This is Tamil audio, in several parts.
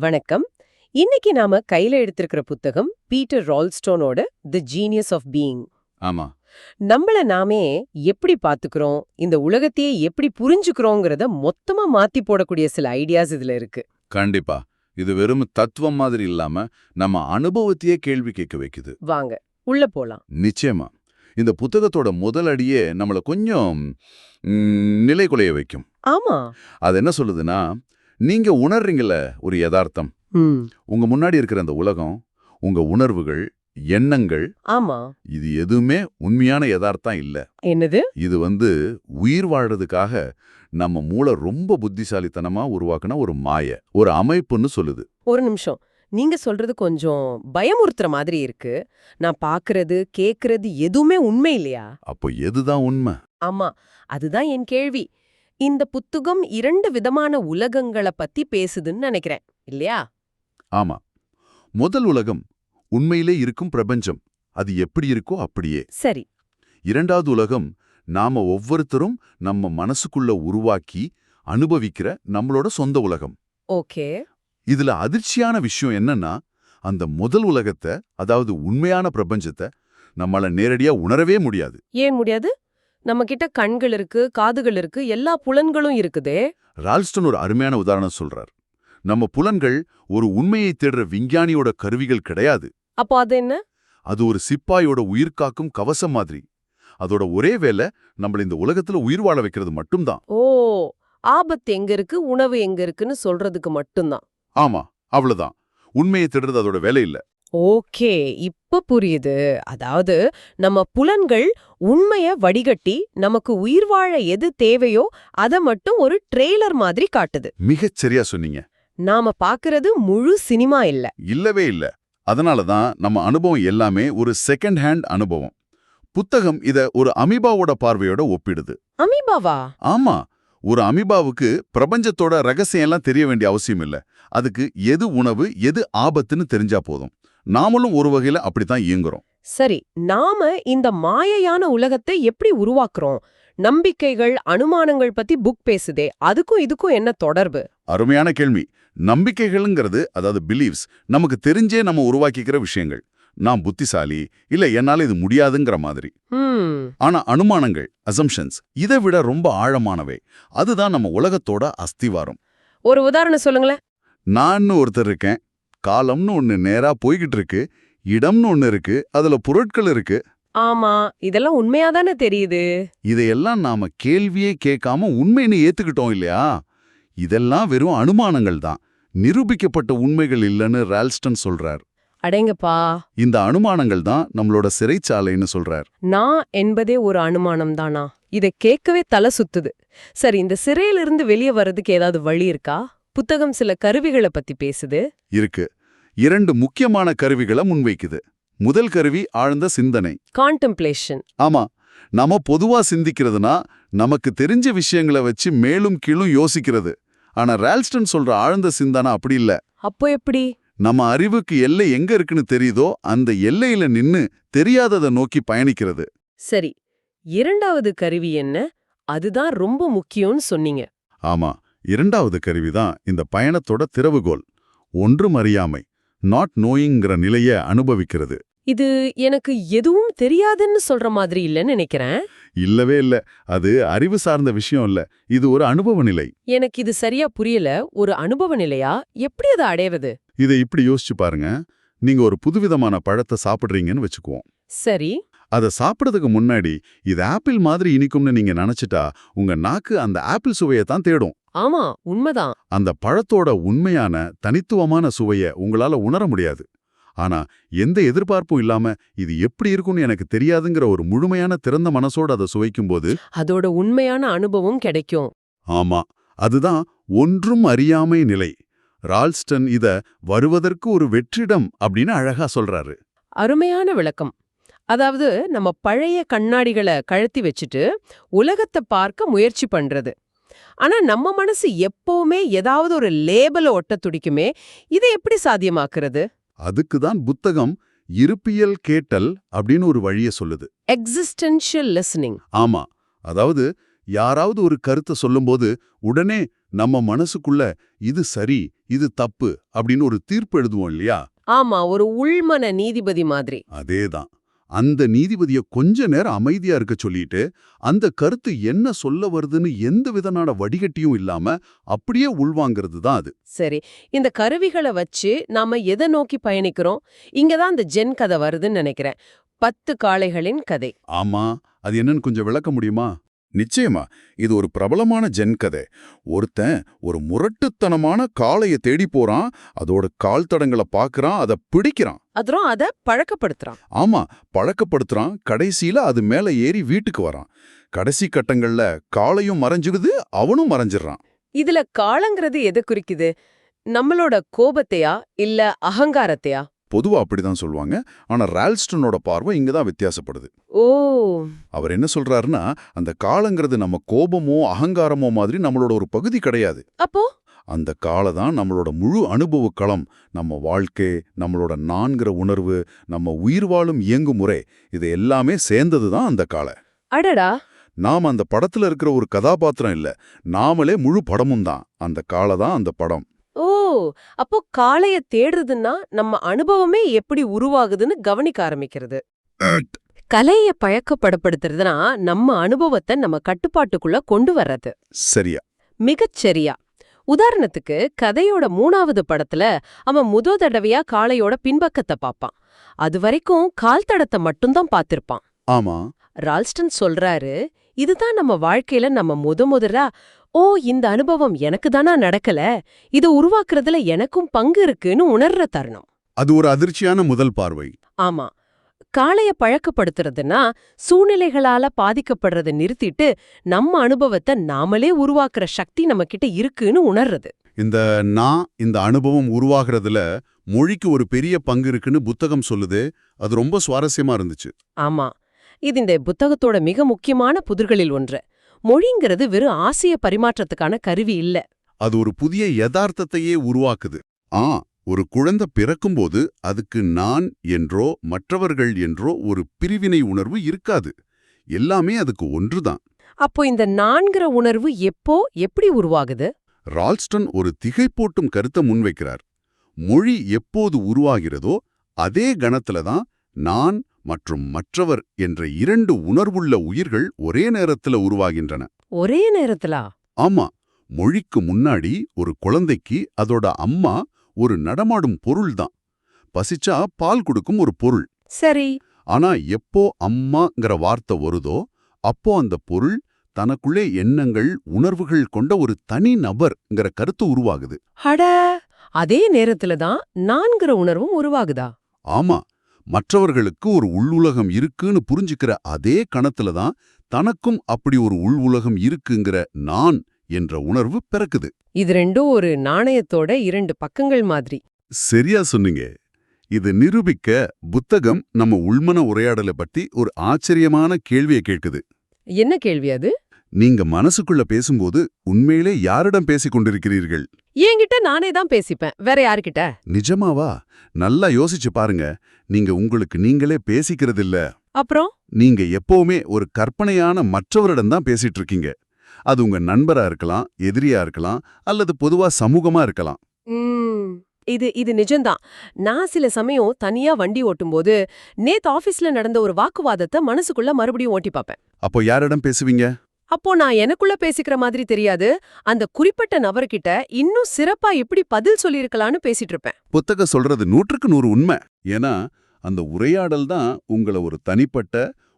வணக்கம். இன்னைக்கு நாம கையில எடுத்திருக்கிற புத்தகம் பீட்டர் ரால்ஸ்டோனோட தி ஜீனியஸ் ஆஃப் பீயிங் ஆமா. நம்மள நாமே எப்படி பாத்துக்கிறோம் இந்த உலகத்தையே எப்படி புரிஞ்சுக்கிறோங்கிறத மொத்தமா மாத்தி போடக்கூடிய சில ஐடியாஸ் இதுல இருக்கு. கண்டிப்பா. இது வெறும் தத்துவம் மாதிரி இல்லாம நம்ம அனுபவத்தையே கேள்வி கேட்க வைக்குது. வாங்க உள்ள போலாம். நிச்சயமா. இந்த புத்தகத்தோட முதல் அடியே நம்மள கொஞ்சம் நிலை குலைய வைக்கும். ஆமா. அது என்ன சொல்லுதுன்னா நீங்க உணர்றீங்கல்ல ஒரு யதார்த்தம். உங்க முன்னாடி இருக்கிற அந்த உலகம் உங்க உணர்வுகள் எண்ணங்கள் ஆமா. இது எதுவுமே உண்மையான யதார்த்தம் இல்ல. என்னது? இது வந்து உயிர் வாழ்றதுக்காக நம்ம மூளை ரொம்ப புத்திசாலித்தனமா உருவாக்குன ஒரு மாய ஒரு அமைப்புன்னு சொல்லுது. ஒரு நிமிஷம். நீங்க சொல்றது கொஞ்சம் பயமுறுத்துற மாதிரி இருக்கு. நான் பாக்குறது கேக்குறது எதுவுமே உண்மை இல்லையா? அப்போ எதுதான் உண்மை? ஆமா. அதுதான் என் கேள்வி. இந்த புத்தகம் இரண்டு விதமான உலகங்கள பத்தி பேசுதுன்னு நினைக்கிறேன் இல்லையா? ஆமா. முதல் உலகம் உண்மையிலே இருக்கும் பிரபஞ்சம். அது எப்படி இருக்கோ அப்படியே. சரி. இரண்டாவது உலகம் நாம ஒவ்வொருத்தரும் நம்ம மனசுக்குள்ள உருவாக்கி அனுபவிக்கிற நம்மளோட சொந்த உலகம். ஓகே. இதுல அதிர்ச்சியான விஷயம் என்னன்னா அந்த முதல் உலகத்தை அதாவது உண்மையான பிரபஞ்சத்தை நம்மள நேரடியா உணரவே முடியாது. ஏன் முடியாது? நம்ம கிட்ட கண்கள் இருக்கு காதுகள் இருக்கு எல்லா புலன்களும் இருக்குதே. ரால்ஸ்டன் ஒரு அருமையான உதாரணம் சொல்றார். நம்ம புலன்கள் ஒரு உண்மையை தேடுற விஞ்ஞானியோட கருவிகள் கிடையாது. அப்போ அது என்ன? அது ஒரு சிப்பாயோட உயிர்காக்கும் கவசம் மாதிரி. அதோட ஒரே வேலை நம்மள இந்த உலகத்துல உயிர் வாழ வைக்கிறது மட்டும்தான். ஓ ஆபத்து எங்க இருக்கு உணவு எங்க இருக்குன்னு சொல்றதுக்கு மட்டும்தான். ஆமா அவ்வளவுதான். உண்மையை தேடுறது அதோட வேலை இல்ல. ஓகே இப்ப புரியுது. அதாவது நம்ம புலன்கள் உண்மைய வடிகட்டி நமக்கு உயிர் வாழ எது தேவையோ அத மட்டும் ஒரு ட்ரெய்லர் மாதிரி காட்டுது. மிகச் சரியா சொன்னீங்க. நாம பாக்குறது முழு சினிமா இல்ல. இல்லவே இல்ல. அதனால தான் நம்ம அனுபவம் எல்லாமே ஒரு செகண்ட் ஹேண்ட் அனுபவம். புத்தகம் இத ஒரு அமீபாவோட பார்வையோட ஒப்பிடுது. அமீபாவா? ஆமா. ஒரு அமீபாவுக்கு பிரபஞ்சத்தோட ரகசியம் எல்லாம் தெரிய வேண்டிய அவசியம் இல்ல. அதுக்கு எது உணவு எது ஆபத்துன்னு தெரிஞ்சா போதும். நாமளும் ஒரு வகையில அப்படித்தான் இயங்குறோம். சரி நாம இந்த மாயையான உலகத்தை எப்படி உருவாக்குறோம்? நம்பிக்கைகள் அனுமானங்கள் பத்தி புக் பேசுதே அதுக்கும் இதுக்கும் என்ன தொடர்பு? அருமையான கேள்வி. நம்பிக்கைகள்ங்கிறது அதாவது பிலீவ்ஸ் நமக்கு தெரிஞ்சே நம்ம உருவாக்கிக்கிற விஷயங்கள். நான் புத்திசாலி இல்ல என்னால இது முடியாதுங்கிற மாதிரி. ஆனா அனுமானங்கள் அசம்ஷன்ஸ் இதை விட ரொம்ப ஆழமானவை. அதுதான் நம்ம உலகத்தோட அஸ்திவாரம். ஒரு உதாரணம் சொல்லுங்களேன். நான்னு ஒருத்தர் இருக்கேன். காலம்னு ஒண்ணு நேரா போய்கிட்டு இருக்கு இடம்னு ஒண்ணு இருக்கு அதுல பொருட்கள் இருக்கு. ஆமா இதெல்லாம் உண்மையாதானே தெரியுது? இதையெல்லாம் நாம கேள்வியே கேட்காம உண்மைன்னு ஏத்துக்கிட்டோம் இல்லையா? இதெல்லாம் வெறும் அனுமானங்கள் தான். நிரூபிக்கப்பட்ட உண்மைகள் இல்லைன்னு ரால்ஸ்டன் சொல்றார். அடேங்கப்பா. இந்த அனுமானங்கள் தான் நம்மளோட சிறைச்சாலைன்னு சொல்றார். நான் என்பதே ஒரு அனுமானம் தானா? இதை கேட்கவே தலை சுத்துது. சரி இந்த சிறையிலிருந்து வெளியே வர்றதுக்கு ஏதாவது வழி இருக்கா? புத்தகம் சில கருவிகளை பத்தி பேசுது. இருக்கு. இரண்டு முக்கியமான கருவிகளை முன்வைக்குது. முதல் கருவி ஆழ்ந்த சிந்தனை. கான்டெம்ப்ளேஷன் ஆமா. நாம பொதுவா சிந்திக்கிறதுனா நமக்கு தெரிஞ்ச விஷயங்களை வச்சு மேலும் கீழும் யோசிக்கிறது. ஆனா ரால்ஸ்டன் சொல்ற ஆழ்ந்த சிந்தனை அப்படி இல்ல. அப்போ எப்படி? நம்ம அறிவுக்கு எல்லை எங்க இருக்குன்னு தெரியுதோ அந்த எல்லையில நின்னு தெரியாததை நோக்கி பயணிக்கிறது. சரி. இரண்டாவது கருவி என்ன? அதுதான் ரொம்ப முக்கியம்னு சொன்னீங்க. ஆமா. இரண்டாவது கருவிதான் இந்த பயணத்தோட திறவுகோல் ஒன்றும் அறியாமை நாட் நோயிங்கிற நிலைய அனுபவிக்கிறது. இது எனக்கு எதுவும் தெரியாதுன்னு சொல்ற மாதிரி இல்லைன்னு நினைக்கிறேன். இல்லவே இல்ல. அது அறிவு சார்ந்த விஷயம் இல்ல. இது ஒரு அனுபவ நிலை. எனக்கு இது சரியா புரியல. ஒரு அனுபவ நிலையா? எப்படி அதை அடைவது? இதை இப்படி யோசிச்சு பாருங்க. நீங்க ஒரு புதுவிதமான பழத்தை சாப்பிடுறீங்கன்னு வச்சுக்குவோம். சரி. அதை சாப்பிடறதுக்கு முன்னாடி இது ஆப்பிள் மாதிரி இனிக்கும்னு நீங்க நினைச்சிட்டா உங்க நாக்கு அந்த ஆப்பிள் சுவையை தான் தேடும். ஆமா உண்மைதான். அந்த பழத்தோட உண்மையான தனித்துவமான சுவையை உங்களால உணர முடியாது. ஆனா எந்த எதிர்பார்ப்பும் இல்லாம இது எப்படி இருக்கும்னு எனக்கு தெரியாதுங்கிற ஒரு முழுமையான திறந்த மனசோட அதை சுவைக்கும்போது அதோட உண்மையான அனுபவம் கிடைக்கும். ஆமா அதுதான் ஒன்றும் அறியாமை நிலை. ரால்ஸ்டன் இத வருவதற்கு ஒரு வெற்றிடம் அப்படின்னு அழகா சொல்றாரு. அருமையான விளக்கம். அதாவது நம்ம பழைய கண்ணாடிகளை கழத்தி வச்சுட்டு உலகத்தை பார்க்க முயற்சி பண்றது. ஆனா நம்ம மனசு எப்பவுமே ஏதாவது ஒரு லேபலை ஒட்ட துடிக்குமே இதை எப்படி சாத்தியமாக்குறது? அதுக்கு தான் புத்தகம் இருப்பியல் கேட்டல் அப்படின்னு ஒரு வழிய சொல்லுது. எக்ஸிஸ்டென்ஷியல் லிசனிங் ஆமா. அதாவது யாராவது ஒரு கருத்தை சொல்லும்போது உடனே நம்ம மனசுக்குள்ள இது சரி இது தப்பு அப்படின்னு ஒரு தீர்ப்பு எழுதுவோம் இல்லையா? ஆமா ஒரு உள்மன நீதிபதி மாதிரி. அதேதான். அந்த நீதிபதிய கொஞ்ச நேரம் அமைதியா இருக்க சொல்லிட்டு அந்த கருத்து என்ன சொல்ல வருதுன்னு எந்த விதமான வடிகட்டியும் இல்லாம அப்படியே உள்வாங்கிறது தான் அது. சரி. இந்த கருவிகளை வச்சு நாம எதை நோக்கி பயணிக்கிறோம்? இங்கதான் இந்த ஜென் கதை வருதுன்னு நினைக்கிறேன். பத்து காளைகளின் கதை. ஆமா. அது என்னன்னு கொஞ்சம் விளக்க முடியுமா? நிச்சயமா இது ஒரு பிரபலமான ஜென் கதை. ஒருத்தன் ஒரு முரட்டுத்தனமான காளைய தேடி போறான் அதோட கால் தடங்களை பாக்குறான் அதை பிடிக்கிறான். அதுவும் அத பழக்கப்படுத்துறான். ஆமா பழக்கப்படுத்துறான் கடைசியில அது மேல ஏறி வீட்டுக்கு வரான். கடைசி கட்டங்கள்ல காளையும் மறைஞ்சிடுது அவனும் மறைஞ்சிடுறான். இதுல காளங்கிறது எதை குறிக்குது? நம்மளோட கோபத்தையா இல்ல அகங்காரத்தையா? பொதுவா அப்படிதான் சொல்லுவாங்க. ஆனா ரால்ஸ்டனோட பார்வை இங்க தான் வித்தியாசப்படுது. ஓ. அவர் என்ன சொல்றாருன்னா அந்த காலங்கிறது நம்ம கோபமோ அகங்காரமோ மாதிரி நம்மளோட ஒரு பகுதி கிடையாது. அப்போ? அந்த காலை தான் நம்மளோட முழு அனுபவ களம் நம்ம வாழ்க்கை நம்மளோட நான்கிற உணர்வு நம்ம உயிர் வாழும் இயங்கு முறை இது எல்லாமே சேர்ந்தது தான் அந்த காலை. அடடா. நாம் அந்த படத்துல இருக்கிற ஒரு கதாபாத்திரம் இல்ல. நாமளே முழு படமும் தான். அந்த காலை தான் அந்த படம். அப்போ காளைய தேடுறதுன்னா நம்ம அனுபவமே எப்படி உருவாகுதுன்னு கவனிக்க ஆரம்பிக்கிறது. கலைய பழக்கப்படப்படுத்துறதுனா நம்ம அனுபவத்தை நம்ம கட்டுப்பாட்டுக்குள்ள கொண்டு வர்றது. சரியா. மிகச்சரியா. உதாரணத்துக்கு கதையோட மூணாவது படத்துல அவன் முத தடவையா காளையோட பின்பக்கத்தை பாப்பான் அது வரைக்கும் கால் தடத்தை மட்டும்தான் பார்த்திருப்பான். ஆமா. ரால்ஸ்டன் சொல்றாரு இதுதான் நம்ம வாழ்க்கையில நம்ம முத முதலா ஓ இந்த அனுபவம் எனக்கு தானா நடக்கல. இதை உருவாக்குறதுல எனக்கும் பங்கு இருக்குன்னு உணர்ற தருணம். அது ஒரு அதிர்ச்சியான முதல் பார்வை. ஆமா. காளைய பழக்கப்படுத்துறதுன்னா சூழ்நிலைகளால பாதிக்கப்படுறதை நிறுத்திட்டு நம்ம அனுபவத்தை நாமளே உருவாக்குற சக்தி நம்ம கிட்ட இருக்குன்னு உணர்றது. இந்த நான் இந்த அனுபவம் உருவாகிறதுல மொழிக்கு ஒரு பெரிய பங்கு இருக்குன்னு புத்தகம் சொல்லுது அது ரொம்ப சுவாரஸ்யமா இருந்துச்சு. ஆமா. இது இந்த புத்தகத்தோட மிக முக்கியமான புதிர்களில் ஒன்று. மொழிங்கிறது வெறும் ஆசிய பரிமாற்றத்துக்கான கருவி இல்ல. அது ஒரு புதிய யதார்த்தத்தையே உருவாக்குது. ஆ ஒரு குழந்தை பிறக்கும்போது அதுக்கு நான் என்றோ மற்றவர்கள் என்றோ ஒரு பிரிவினை உணர்வு இருக்காது. எல்லாமே அதுக்கு ஒன்றுதான். அப்போ இந்த நான்கிற உணர்வு எப்போ எப்படி உருவாகுது? ரால்ஸ்டன் ஒரு திகைப்போட்டும் கருத்தை முன்வைக்கிறார். மொழி எப்போது உருவாகிறதோ அதே கணத்துல தான் நான் மற்றும் மற்றவர் என்ற இரண்டு உணர்வுள்ள உயிர்கள் ஒரே நேரத்துல உருவாகின்றன. ஒரே நேரத்திலா? ஆமா மொழிக்கு முன்னாடி ஒரு குழந்தைக்கு அதோட அம்மா ஒரு நடமாடும் பொருள்தான் பசிச்சா பால் கொடுக்கும் ஒரு பொருள். சரி. ஆனா எப்போ அம்மாங்கிற வார்த்தை வருதோ அப்போ அந்த பொருள் தனக்குள்ளே எண்ணங்கள் உணர்வுகள் கொண்ட ஒரு தனி நபர்ங்கிற கருத்து உருவாகுது. அட அதே நேரத்துல தான் நான்கிற உணர்வும் உருவாகுதா? ஆமா மற்றவர்களுக்கு ஒரு உள்ளுலகம் இருக்குன்னு புரிஞ்சுக்கிற அதே கணத்துல தான் தனக்கும் அப்படி ஒரு உள் உலகம் இருக்குங்கிற நான் என்ற உணர்வு பிறக்குது. இது ரெண்டும் ஒரு நாணயத்தோட இரண்டு பக்கங்கள் மாதிரி. சரியா சொன்னீங்க. இது நிரூபிக்க புத்தகம் நம்ம உள்மன உரையாடலை பத்தி ஒரு ஆச்சரியமான கேள்வியை கேட்குது. என்ன கேள்வி அது? நீங்க மனசுக்குள்ள பேசும்போது உண்மையிலே யாரிடம் பேசிக் கொண்டிருக்கிறீர்கள்? என்கிட்ட நானே தான் பேசிப்பேன். வேற யார்கிட்ட? நிஜமாவா? நல்லா யோசிச்சு பாருங்க. நீங்க உங்களுக்கு நீங்களே பேசிக்கிறதில்ல. அப்புறம்? நீங்க எப்பவுமே ஒரு கற்பனையான மற்றவரிடம் தான் பேசிட்டு இருக்கீங்க. அது உங்க நண்பரா இருக்கலாம் எதிரியா இருக்கலாம் அல்லது பொதுவா சமூகமா இருக்கலாம். இது இது நிஜம்தான். நான் சில சமயம் தனியா வண்டி ஓட்டும்போது நேத்து ஆபீஸ்ல நடந்த ஒரு வாக்குவாதத்தை மனசுக்குள்ள மறுபடியும் ஓட்டி பார்ப்பேன். அப்போ யாரிடம் பேசுவீங்க? அப்போ நான் எனக்குள்ள பேசிக்கிற மாதிரி தெரியாது. அந்த குறிப்பிட்ட நபர்கிட்ட இன்னும் சிறப்பா எப்படி பதில் சொல்லியிருக்கலாம்னு பேசிட்டு இருப்பேன். புத்தகம் சொல்றது நூற்றுக்கு நூறு உண்மை. ஏன்னா அந்த உரையாடல் தான் உங்களை ஒரு தனிப்பட்ட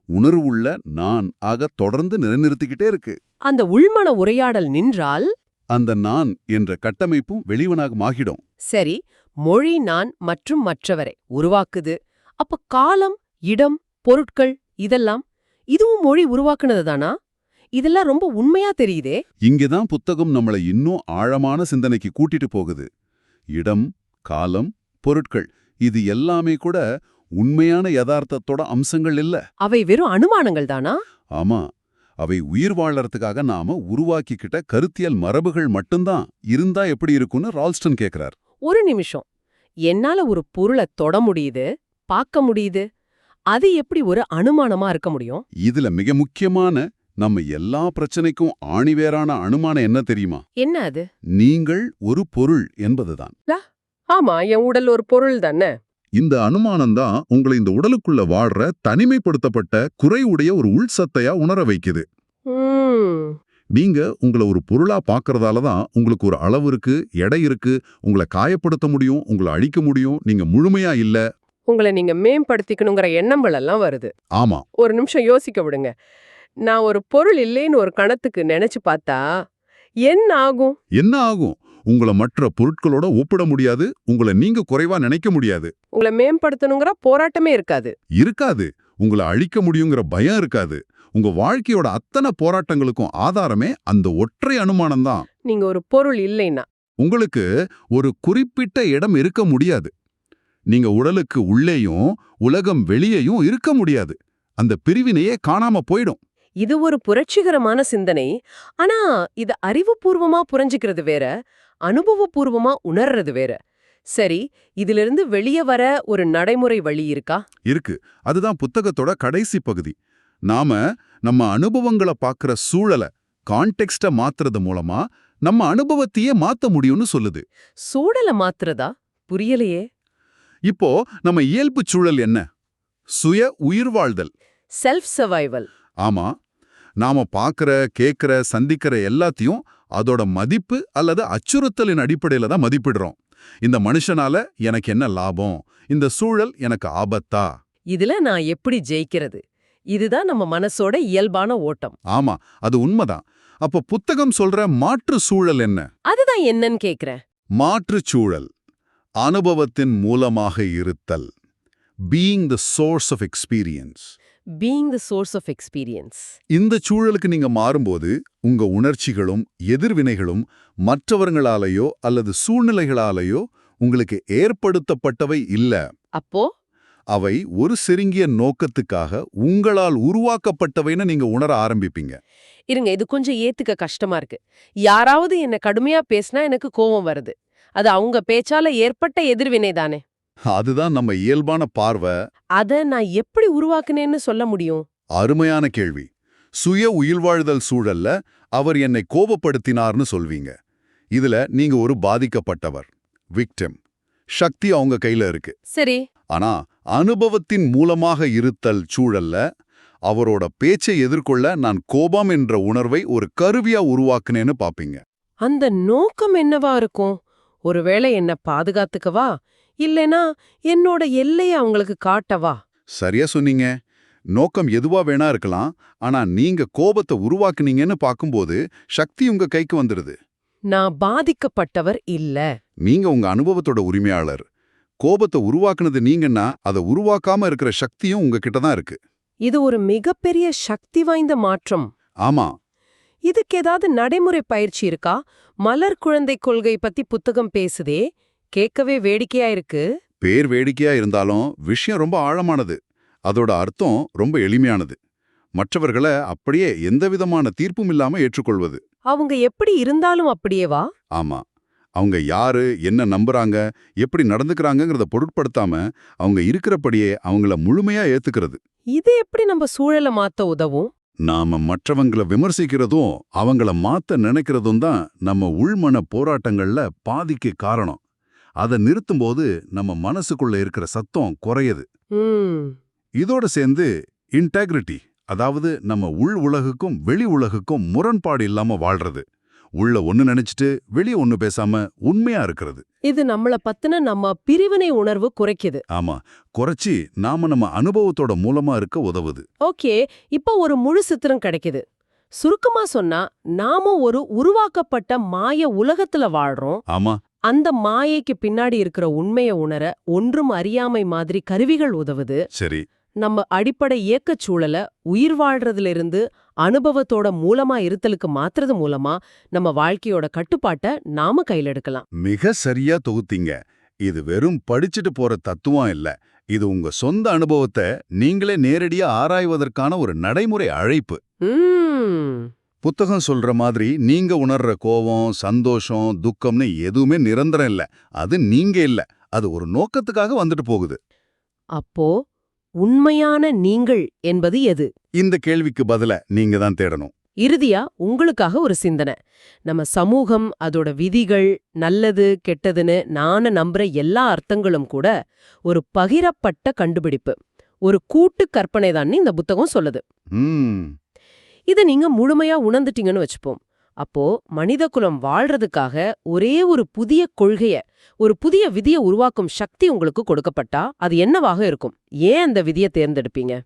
உணர்வுள்ள நான் ஆக தொடர்ந்து நிலைநிறுத்திக்கிட்டே இருக்கு. அந்த உள்மன உரையாடல் நின்றால்? அந்த நான் என்ற கட்டமைப்பும் வெளிவனாக மாகிடும் சரி மொழி நான் மற்றும் மற்றவரை உருவாக்குது. அப்ப காலம் இடம் பொருட்கள் இதெல்லாம் இதுவும் மொழி உருவாக்குனது தானா இதெல்லாம் ரொம்ப உண்மையா தெரியுதே. இங்கதான் புத்தகம் நம்மளை இன்னும் ஆழமான சிந்தனைக்கு கூட்டிட்டு போகுது. இடம் காலம் பொருட்கள் இது எல்லாமே கூட உண்மையான யதார்த்தத்தோட அம்சங்கள் இல்ல. அவை வெறும் அனுமானங்கள் தானா? ஆமா அவை உயிர் வாழறதுக்காக நாம உருவாக்கிக்கிட்ட கருத்தியல் மரபுகள் மட்டும்தான். இருந்தா எப்படி இருக்கும்னு ரால்ஸ்டன் கேக்குறார். ஒரு நிமிஷம். என்னால ஒரு பொருளை தொட முடியுது பார்க்க முடியுது? அது எப்படி ஒரு அனுமானமா இருக்க முடியும்? இதுல மிக முக்கியமான நம்ம எல்லா பிரச்சனைக்கும் ஆணிவேரான அனுமானம் என்ன தெரியுமா? என்ன அது? நீங்கள் ஒரு பொருள் என்பதுதான். ஆமா என் உடல் ஒரு பொருள் தானே. இந்த அனுமானம் தான் உங்களை இந்த உடலுக்குள்ள வாடுற தனிமைப்படுத்தப்பட்ட குறைவுடைய ஒரு உள்சத்தையா உணர வைக்குது. நீங்க உங்களை ஒரு பொருளா பார்க்கறதால தான் உங்களுக்கு ஒரு அளவு இருக்கு எடை இருக்கு உங்களை காயப்படுத்த முடியும் உங்களை அழிக்க முடியும் நீங்க முழுமையா இல்ல. உங்களை நீங்க மேம்படுத்திக்கணுங்கிற எண்ணங்கள் எல்லாம் வருது. ஆமா. ஒரு நிமிஷம் யோசிக்க விடுங்க. நான் ஒரு பொருள் இல்லைன்னு ஒரு கணத்துக்கு நினைச்சு பார்த்தா என்ன ஆகும்? என்ன ஆகும்? உங்களை மற்ற பொருட்களோட ஒப்பிட முடியாது. உங்களை நீங்க குறைவா நினைக்க முடியாது. உங்களை மேம்படுத்தணுங்கிற போராட்டமே இருக்காது. இருக்காது. உங்களை அழிக்க முடியுங்கிற பயம் இருக்காது. உங்க வாழ்க்கையோட அத்தனை போராட்டங்களுக்கும் ஆதாரமே அந்த ஒற்றை அனுமானம் தான். நீங்க ஒரு பொருள் இல்லைன்னா. உங்களுக்கு ஒரு குறிப்பிட்ட இடம் இருக்க முடியாது. நீங்க உடலுக்கு உள்ளேயும் உலகம் வெளியேயும் இருக்க முடியாது. அந்த பிரிவினையே காணாம போயிடும். இது ஒரு புரட்சிகரமான சிந்தனை. ஆனா இது அறிவுபூர்வமா புரிஞ்சுக்கிறது வேற அனுபவபூர்வமா உணர்றது வேற. சரி இதிலிருந்து வெளியே வர ஒரு நடைமுறை வழி இருக்கா? இருக்கு. அதுதான் புத்தகத்தோட கடைசி பகுதி. நாம நம்ம அனுபவங்களை பார்க்கிற சூழலை கான்டெக்ஸ்ட மாத்துறது மூலமா நம்ம அனுபவத்தையே மாத்த முடியும்னு சொல்லுது. சூழலை மாத்துறதா? புரியலையே. இப்போ நம்ம இயல்பு சூழல் என்ன? சுய உயிர்வாழ்தல் செல்ஃப் சர்வைவல் ஆமா நாம பார்க்கற கேட்கிற சந்திக்கிற எல்லாத்தையும் அதோட மதிப்பு அல்லது அச்சுறுத்தலின் அடிப்படையில தான் மதிப்பிடுறோம். இந்த மனுஷனால எனக்கு என்ன லாபம்? இந்த சூழல் எனக்கு ஆபத்தா? இதுல நான் எப்படி ஜெயிக்கிறது? இதுதான் நம்ம மனசோட இயல்பான ஓட்டம். ஆமா அது உண்மைதான். அப்ப புத்தகம் சொல்ற மாற்று சூழல் என்ன? அதுதான் என்னன்னு கேக்குறேன் மாற்றுச் சூழல் அனுபவத்தின் மூலமாக இருத்தல். Being the source of experience being the source of experience இந்த சூழலுக்கு நீங்க மாறும்போது உங்க உணர்ச்சிகளும் எதிர்வினைகளும் மற்றவர்களாலேயோ அல்லது சூழ்நிலைகளாலேயோ உங்களுக்கு ஏற்படுத்தப்பட்டவை இல்ல. அப்போ? அவை ஒரு செருங்கிய நோக்கத்துக்காக உங்களால் உருவாக்கப்பட்டவைன்னு நீங்க உணர ஆரம்பிப்பீங்க. இருங்க இது கொஞ்சம் ஏத்துக்க கஷ்டமா இருக்கு. யாராவது என்ன கடுமையா பேசினா எனக்கு கோவம் வருது. அது அவங்க பேச்சால ஏற்பட்ட எதிர்வினை தானே அதுதான் நம்ம இயல்பான பார்வை. அத நான் எப்படி உருவாக்குனேன்னு சொல்ல முடியும்? அருமையான கேள்வி. சுய உயிர்வாழ்தல் சூழல்ல அவர் என்னை கோபப்படுத்தினார்னு சொல்வீங்க. இதுல நீங்க ஒரு பாதிக்கப்பட்டவர். விக்டிம் சக்தி அவங்க கையில இருக்கு. சரி. ஆனா அனுபவத்தின் மூலமாக இருத்தல் சூழல்ல அவரோட பேச்சை எதிர்கொள்ள நான் கோபம் என்ற உணர்வை ஒரு கருவியா உருவாக்குனேன்னு பாப்பீங்க. அந்த நோக்கம் என்னவா இருக்கும்? ஒருவேளை என்ன பாதுகாத்துக்கவா? இல்லனா என்னோட எல்லைய அவங்களுக்கு காட்டவா? சரியா சொன்னீங்க. நோக்கம் எதுவா வேணா இருக்கலாம். ஆனா நீங்க கோபத்தை உருவாக்குனீங்கன்னு பாக்கும்போது சக்தி உங்க கைக்கு வந்துருது. நான் பாதிக்கப்பட்டவர் இல்ல. நீங்க உங்க அனுபவத்தோட உரிமையாளர். கோபத்தை உருவாக்குனது நீங்கன்னா அதை உருவாக்காம இருக்கிற சக்தியும் உங்ககிட்ட தான் இருக்கு. இது ஒரு மிகப்பெரிய சக்தி வாய்ந்த மாற்றம். ஆமா. இதுக்கு ஏதாவது நடைமுறை பயிற்சி இருக்கா? மலர் குழந்தை கொள்கை பத்தி புத்தகம் பேசுதே. கேட்கவே வேடிக்கையா இருக்கு பேர் வேடிக்கையா இருந்தாலும் விஷயம் ரொம்ப ஆழமானது. அதோட அர்த்தம் ரொம்ப எளிமையானது. மற்றவர்களை அப்படியே எந்தவிதமான தீர்ப்பும் இல்லாம ஏற்றுக்கொள்வது. அவங்க எப்படி இருந்தாலும் அப்படியேவா ஆமா. அவங்க யாரு என்ன நம்புறாங்க எப்படி நடந்துக்கறாங்கங்கிறத பொருட்படுத்தாம அவங்க இருக்கிறபடியே அவங்கள முழுமையா ஏத்துக்கிறது. இது எப்படி நம்ம சூழலை மாத்த உதவும்? நாம மற்றவங்கள விமர்சிக்கிறதும் அவங்கள மாத்த நினைக்கிறதும் தான் நம்ம உள்மன போராட்டங்கள்ல பாதிக்கு காரணம். அதை நிறுத்தும்போது நம்ம மனசுக்குள்ள இருக்கிற சத்தம் குறையுது. இதோட சேர்ந்து இன்டெகிரிட்டி அதாவது நம்ம உள் உலகுக்கும் வெளி உலகுக்கும் முரண்பாடு இல்லாம வாழ்றது. உள்ள ஒன்னு நினைச்சிட்டு வெளிய ஒன்னு பேசாம உண்மையா இருக்கிறது. இது நம்மள பத்தின நம்ம பிரிவினை உணர்வு குறைக்குது. ஆமா குறைச்சி நாம நம்ம அனுபவத்தோட மூலமா இருக்க உதவுது. ஓகே இப்போ ஒரு முழு சித்திரம் கிடைக்குது. சுருக்கமா சொன்னா நாம ஒரு உருவாக்கப்பட்ட மாய உலகத்துல வாழ்றோம். ஆமா அந்த மாயைக்கு பின்னாடி இருக்கிற உண்மைய உணர ஒன்றும் அறியாமை மாதிரி கருவிகள் உதவுது. சரி. நம்ம அடிப்படை இயக்கச் சூழலை உயிர் வாழ்றதுல இருந்து அனுபவத்தோட மூலமா இருத்தலுக்கு மாத்துறது மூலமா நம்ம வாழ்க்கையோட கட்டுப்பாட்டை நாம கையில எடுக்கலாம். மிக சரியா தொகுத்தீங்க. இது வெறும் படிச்சுட்டு போற தத்துவம் இல்ல. இது உங்க சொந்த அனுபவத்தை நீங்களே நேரடியா ஆராய்வதற்கான ஒரு நடைமுறை அழைப்பு. புத்தகம் சொல்ற மாதிரி நீங்க உணர்ற கோவம் சந்தோஷம் துக்கம்னு எதுவுமே நிரந்தரம் இல்ல. அது நீங்க இல்ல. அது ஒரு நோக்கத்துக்காக வந்துட்டு போகுது. அப்போ உண்மையான நீங்கள் என்பது எது? இந்த கேள்விக்கு பதில நீங்க தான் தேடணும். இறுதியா உங்களுக்காக ஒரு சிந்தனை. நம்ம சமூகம் அதோட விதிகள் நல்லது கெட்டதுன்னு நான நம்புற எல்லா அர்த்தங்களும் கூட ஒரு பகிரப்பட்ட கண்டுபிடிப்பு. ஒரு கூட்டு கற்பனை தான் இந்த புத்தகம் சொல்லுது. இதை நீங்க முழுமையா உணர்ந்துட்டீங்கன்னு வச்சுப்போம். அப்போ மனிதகுலம் வாழ்றதுக்காக ஒரே ஒரு புதிய கொள்கைய ஒரு புதிய விதியை உருவாக்கும் சக்தி உங்களுக்கு கொடுக்கப்பட்டா அது என்னவாக இருக்கும்? ஏன் அந்த விதியை தேர்ந்தெடுப்பீங்க?